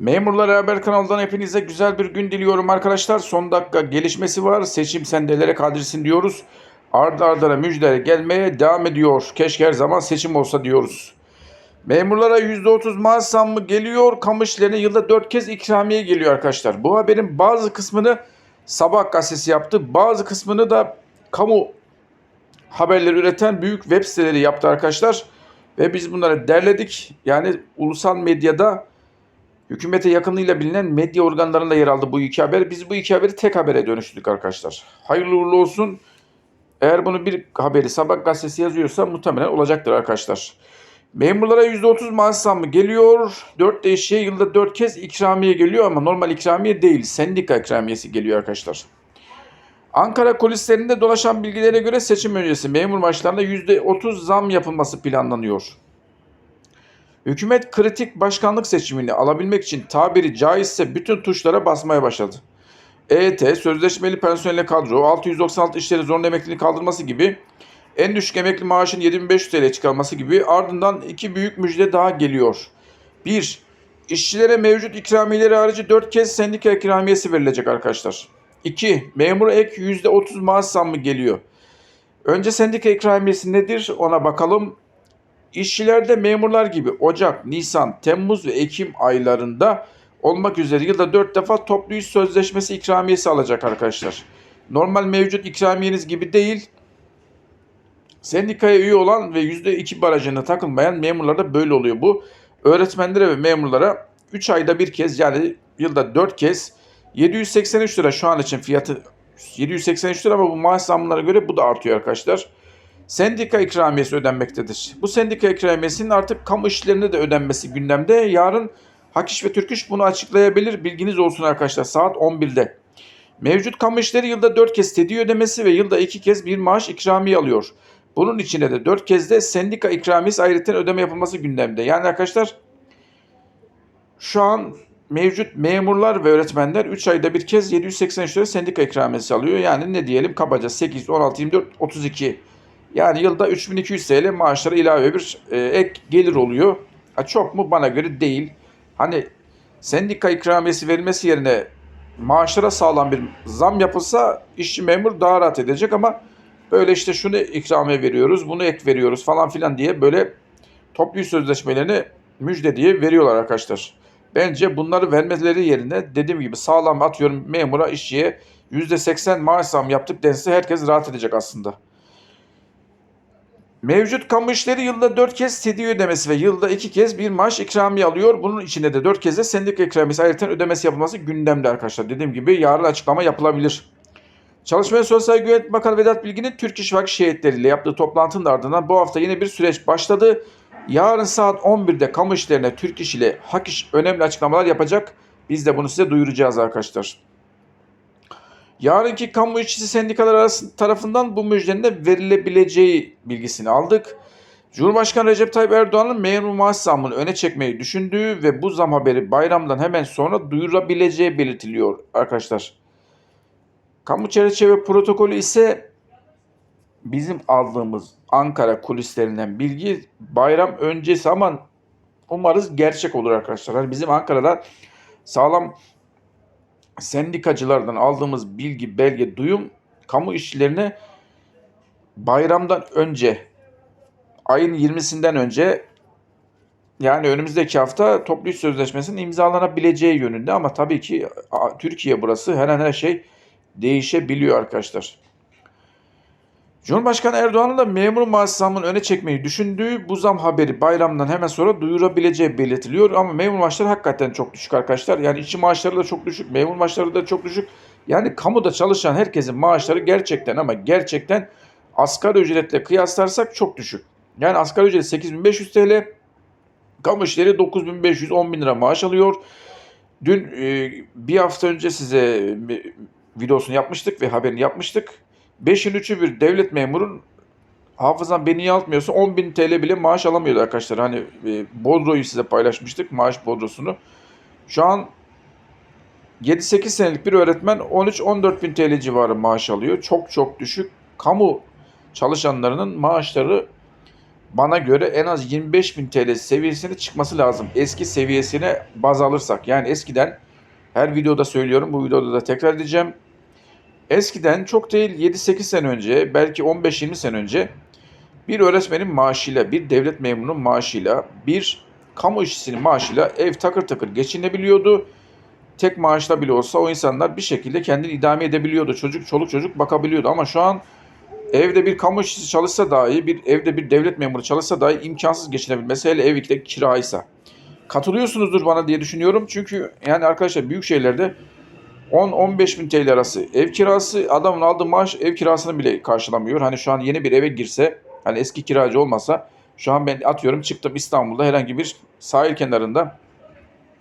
Memurlar Haber kanalından hepinize güzel bir gün diliyorum arkadaşlar. Son dakika gelişmesi var. Seçim sendelere kadrilsin diyoruz. Ardı ardına müjdeler gelmeye devam ediyor. Keşke her zaman seçim olsa diyoruz. Memurlara %30 maaş zammı geliyor. Kamu işlerine yılda 4 kez ikramiye geliyor arkadaşlar. Bu haberin bazı kısmını Sabah gazetesi yaptı. Bazı kısmını da kamu haberleri üreten büyük web siteleri yaptı arkadaşlar. Ve biz bunları derledik. Yani ulusal medyada hükümete yakınlığıyla bilinen medya organlarında yer aldı bu iki haber. Biz bu iki haberi tek habere dönüştürdük arkadaşlar. Hayırlı uğurlu olsun. Eğer bunu bir haberi Sabah gazetesi yazıyorsa muhtemelen olacaktır arkadaşlar. Memurlara %30 maaş zammı geliyor. 4 değişiğe yılda 4 kez ikramiye geliyor ama normal ikramiye değil. Sendika ikramiyesi geliyor arkadaşlar. Ankara kulislerinde dolaşan bilgilere göre seçim öncesi memur maaşlarına %30 zam yapılması planlanıyor. Hükümet kritik başkanlık seçimini alabilmek için tabiri caizse bütün tuşlara basmaya başladı. EYT, sözleşmeli personelle kadro, 696 işleri zorunlu emekliliğini kaldırması gibi en düşük emekli maaşın 7500 TL çıkarması gibi ardından iki büyük müjde daha geliyor. 1. İşçilere mevcut ikramiyeleri harici 4 kez sendika ikramiyesi verilecek arkadaşlar. 2. Memura ek %30 maaş zammı geliyor. Önce sendika ikramiyesi nedir ona bakalım. İşçilerde memurlar gibi Ocak, Nisan, Temmuz ve Ekim aylarında olmak üzere yılda 4 defa toplu iş sözleşmesi ikramiyesi alacak arkadaşlar. Normal mevcut ikramiyeniz gibi değil. Sendikaya üye olan ve %2 barajına takılmayan memurlarda böyle oluyor bu. Öğretmenlere ve memurlara 3 ayda bir kez yani yılda 4 kez 783 lira şu an için fiyatı 783 lira ama bu maaş zammına göre bu da artıyor arkadaşlar. Sendika ikramiyesi ödenmektedir. Bu sendika ikramiyesinin artık kamu işlerinde de ödenmesi gündemde. Yarın Hakiş ve Türküş bunu açıklayabilir. Bilginiz olsun arkadaşlar saat 11'de. Mevcut kamu işleri yılda 4 kez tediği ödemesi ve yılda 2 kez bir maaş ikramiye alıyor. Bunun içine de 4 kez de sendika ikramiyesi ayrıca ödeme yapılması gündemde. Yani arkadaşlar şu an mevcut memurlar ve öğretmenler 3 ayda bir kez 783 lira sendika ikramiyesi alıyor. Yani ne diyelim kabaca 8, 16, 24, 32. Yani yılda 3200 TL maaşlara ilave bir e, ek gelir oluyor. Ha, çok mu? Bana göre değil. Hani sendika ikramiyesi verilmesi yerine maaşlara sağlam bir zam yapılsa işçi memur daha rahat edecek ama böyle işte şunu ikramiye veriyoruz, bunu ek veriyoruz falan filan diye böyle toplu sözleşmelerini müjde diye veriyorlar arkadaşlar. Bence bunları vermeleri yerine dediğim gibi sağlam atıyorum memura, işçiye %80 maaş zam yaptık dense herkes rahat edecek aslında. Mevcut kamu işleri yılda 4 kez sediye ödemesi ve yılda 2 kez bir maaş ikramiye alıyor. Bunun içinde de 4 kez de sendika ikramiyesi ayrıca ödemesi yapılması gündemde arkadaşlar. Dediğim gibi yarın açıklama yapılabilir. Çalışma ve Sosyal Güvenlik Bakanı Vedat Bilgin'in Türk İş Vakfı şehitleriyle yaptığı toplantının ardından bu hafta yine bir süreç başladı. Yarın saat 11'de kamu işlerine Türk İş ile Hak İş önemli açıklamalar yapacak. Biz de bunu size duyuracağız arkadaşlar. Yarınki kamu işçisi sendikalar arası tarafından bu müjdenin de verilebileceği bilgisini aldık. Cumhurbaşkanı Recep Tayyip Erdoğan'ın memur maaş zammını öne çekmeyi düşündüğü ve bu zam haberi bayramdan hemen sonra duyurabileceği belirtiliyor arkadaşlar. Kamu çerçeve protokolü ise bizim aldığımız Ankara kulislerinden bilgi bayram öncesi ama umarız gerçek olur arkadaşlar. Hani bizim Ankara'da sağlam sendikacılardan aldığımız bilgi, belge, duyum kamu işçilerine bayramdan önce ayın 20'sinden önce yani önümüzdeki hafta toplu iş sözleşmesinin imzalanabileceği yönünde ama tabii ki Türkiye burası her an her şey değişebiliyor arkadaşlar. Cumhurbaşkanı Erdoğan'ın da memur maaş zammını öne çekmeyi düşündüğü bu zam haberi bayramdan hemen sonra duyurabileceği belirtiliyor. Ama memur maaşları hakikaten çok düşük arkadaşlar. Yani işçi maaşları da çok düşük, memur maaşları da çok düşük. Yani kamuda çalışan herkesin maaşları gerçekten ama gerçekten asgari ücretle kıyaslarsak çok düşük. Yani asgari ücret 8500 TL, kamu işleri 9500 10 bin lira maaş alıyor. Dün e, bir hafta önce size videosunu yapmıştık ve haberini yapmıştık. 5'in 3'ü bir devlet memurun hafızam beni yanıltmıyorsa 10.000 TL bile maaş alamıyordu arkadaşlar. Hani e, Bodro'yu size paylaşmıştık maaş Bodro'sunu. Şu an 7-8 senelik bir öğretmen 13-14 bin TL civarı maaş alıyor. Çok çok düşük. Kamu çalışanlarının maaşları bana göre en az 25.000 TL seviyesine çıkması lazım. Eski seviyesine baz alırsak. Yani eskiden her videoda söylüyorum bu videoda da tekrar edeceğim. Eskiden çok değil 7-8 sene önce belki 15-20 sene önce bir öğretmenin maaşıyla, bir devlet memurunun maaşıyla, bir kamu işçisinin maaşıyla ev takır takır geçinebiliyordu. Tek maaşla bile olsa o insanlar bir şekilde kendini idame edebiliyordu. Çocuk, çoluk çocuk bakabiliyordu ama şu an evde bir kamu işçisi çalışsa dahi, bir evde bir devlet memuru çalışsa dahi imkansız geçinebilmesi hele ev kiraysa. Katılıyorsunuzdur bana diye düşünüyorum. Çünkü yani arkadaşlar büyük şehirlerde 10-15 bin TL arası ev kirası adamın aldığı maaş ev kirasını bile karşılamıyor. Hani şu an yeni bir eve girse hani eski kiracı olmasa şu an ben atıyorum çıktım İstanbul'da herhangi bir sahil kenarında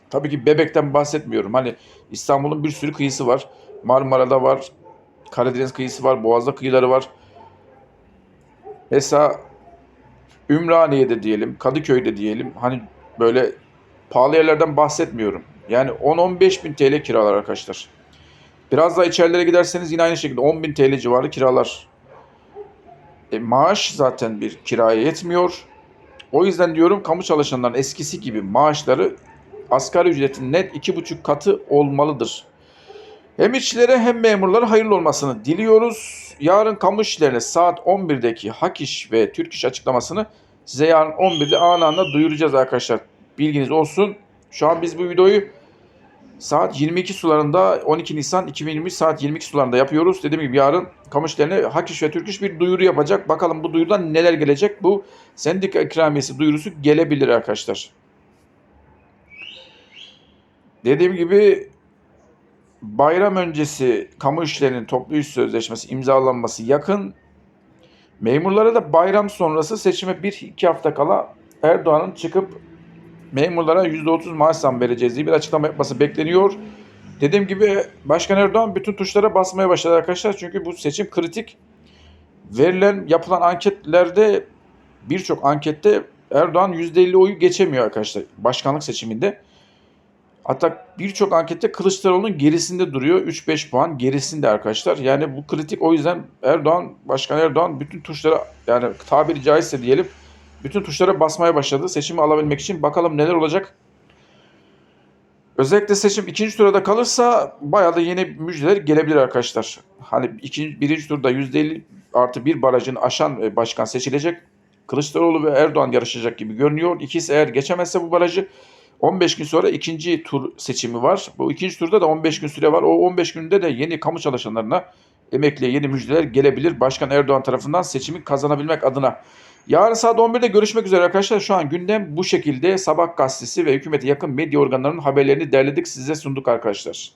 tabii ki Bebek'ten bahsetmiyorum. Hani İstanbul'un bir sürü kıyısı var. Marmara'da var. Karadeniz kıyısı var. Boğaz'da kıyıları var. Mesela Ümraniye'de diyelim, Kadıköy'de diyelim. Hani böyle pahalı yerlerden bahsetmiyorum. Yani 10-15 bin TL kiralar arkadaşlar. Biraz daha içerilere giderseniz yine aynı şekilde 10 bin TL civarı kiralar. E, maaş zaten bir kiraya yetmiyor. O yüzden diyorum kamu çalışanların eskisi gibi maaşları asgari ücretin net 2,5 katı olmalıdır. Hem işçilere hem memurlara hayırlı olmasını diliyoruz. Yarın kamu işçilerine saat 11'deki Hak ve Türk İş açıklamasını size yarın 11'de anı anla duyuracağız arkadaşlar. Bilginiz olsun. Şu an biz bu videoyu saat 22 sularında 12 Nisan 2023 saat 22 sularında yapıyoruz. Dediğim gibi yarın kamu işçilerine Hak İş ve Türk İş bir duyuru yapacak. Bakalım bu duyurudan neler gelecek. Bu sendika ikramiyesi duyurusu gelebilir arkadaşlar. Dediğim gibi bayram öncesi kamu işlerinin toplu iş sözleşmesi imzalanması yakın. Memurlara da bayram sonrası seçime bir iki hafta kala Erdoğan'ın çıkıp memurlara %30 maaş zam vereceğiz diye bir açıklama yapması bekleniyor. Dediğim gibi Başkan Erdoğan bütün tuşlara basmaya başladı arkadaşlar. Çünkü bu seçim kritik. Verilen yapılan anketlerde birçok ankette Erdoğan %50 oyu geçemiyor arkadaşlar başkanlık seçiminde. Hatta birçok ankette Kılıçdaroğlu'nun gerisinde duruyor. 3-5 puan gerisinde arkadaşlar. Yani bu kritik o yüzden Erdoğan, Başkan Erdoğan bütün tuşlara yani tabiri caizse diyelim bütün tuşlara basmaya başladı. Seçimi alabilmek için bakalım neler olacak. Özellikle seçim ikinci turda kalırsa bayağı da yeni müjdeler gelebilir arkadaşlar. Hani ikinci, birinci turda %50 artı bir barajını aşan e, başkan seçilecek. Kılıçdaroğlu ve Erdoğan yarışacak gibi görünüyor. İkisi eğer geçemezse bu barajı 15 gün sonra ikinci tur seçimi var. Bu ikinci turda da 15 gün süre var. O 15 günde de yeni kamu çalışanlarına emekliye yeni müjdeler gelebilir. Başkan Erdoğan tarafından seçimi kazanabilmek adına. Yarın saat 11'de görüşmek üzere arkadaşlar. Şu an gündem bu şekilde. Sabah gazetesi ve hükümete yakın medya organlarının haberlerini derledik size sunduk arkadaşlar.